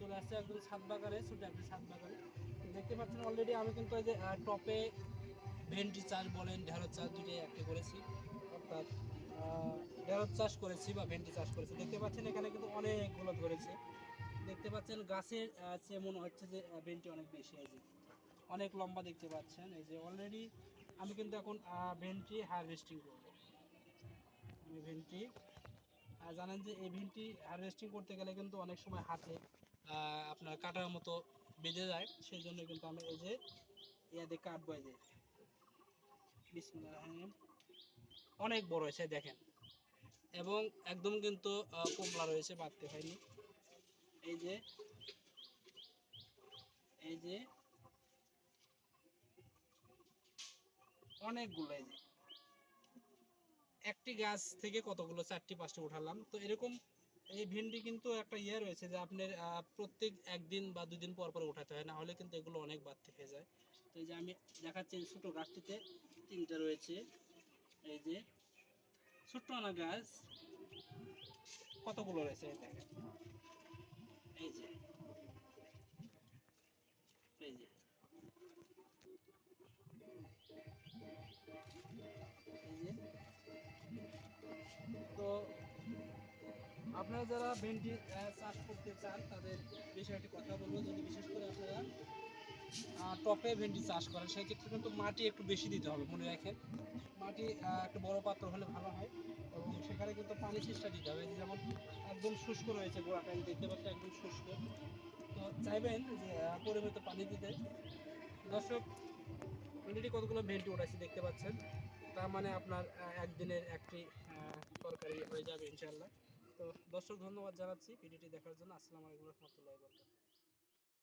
চলে আসছে একদম ছাদ বাগানে ছোট একটি ছাদ বাগানে তো দেখতে পাচ্ছেন অলরেডি আমি কিন্তু এই যে টপে ভেন্ডি চাষ বলেন, ঢেঁড়স চাষ দুটোই একটি করেছি। অর্থাৎ ঢেঁড়স চাষ করেছি বা ভেন্ডি চাষ করেছি। দেখতে পাচ্ছেন এখানে কিন্তু অনেকগুলো ধরেছে। দেখতে পাচ্ছেন গাছের চেয়ে মনে হচ্ছে যে ভেন্ডি অনেক বেশি আছে অনেক লম্বা দেখতে পাচ্ছেন। এই যে অলরেডি আমি কিন্তু এখন ভেন্ডি হারভেস্টিং করব। আমি ভেন্ডি, আর জানেন যে এই ভেন্ডি হারভেস্টিং করতে গেলে কিন্তু অনেক সময় হাতে আপনার কাটার মতো বেঁধে যায়। সেই জন্য কিন্তু আমি এই যে ইয়াতে কাটবো এই যে। অনেক বড় হয়েছে, দেখেন। এবং একদম কিন্তু কোমলা রয়েছে, বাড়তে হয়নি। এই যে এই যে, অনেকগুলো এই যে। একটি গাছ থেকে কতগুলো, চারটি, পাঁচটি উঠালাম। তো এরকম এই ভেন্ডি কিন্তু একটা ইয়ে রয়েছে যে আপনার প্রত্যেক একদিন বা দুদিন পর পর উঠাতে হয় না হলে কিন্তু এগুলো অনেক বাড়তে হয়ে যায়। তো এই যে আমি দেখাচ্ছি ছোটো গাছটিতে তিনটা রয়েছে। এই যে ছোট্ট আনা গাছ, কতগুলো রয়েছে এই যে এই যে। তো আপনারা যারা ভেন্ডি চাষ করতে চান, তাদের বিষয়ে একটি কথা বলব। যদি বিশেষ করে আপনারা টপে ভেন্ডি চাষ করেন সেই ক্ষেত্রে কিন্তু মাটি একটু বেশি দিতে হবে, মনে রাখেন। মাটি একটু বড় পাত্র হলে ভালো হয়। এবং সেখানে কিন্তু পানি চেষ্টা দিতে হবে। যেমন একদম শুষ্ক রয়েছে গোড়াটা দেখতে পাচ্ছি একদম শুষ্ক। তো চাইবেন যে পরিমিত পানি দিতে। দর্শক অলরেডি কতগুলো ভেন্টি উঠাইছি দেখতে পাচ্ছেন। তার মানে আপনার একদিনের একটি তরকারি হয়ে যাবে ইনশাল্লাহ তো দর্শক ধন্যবাদ জানাচ্ছি। ভিডিওটি দেখার জন্য আসসালামু আলাইকুম রহমতুল্লাহ বরকাত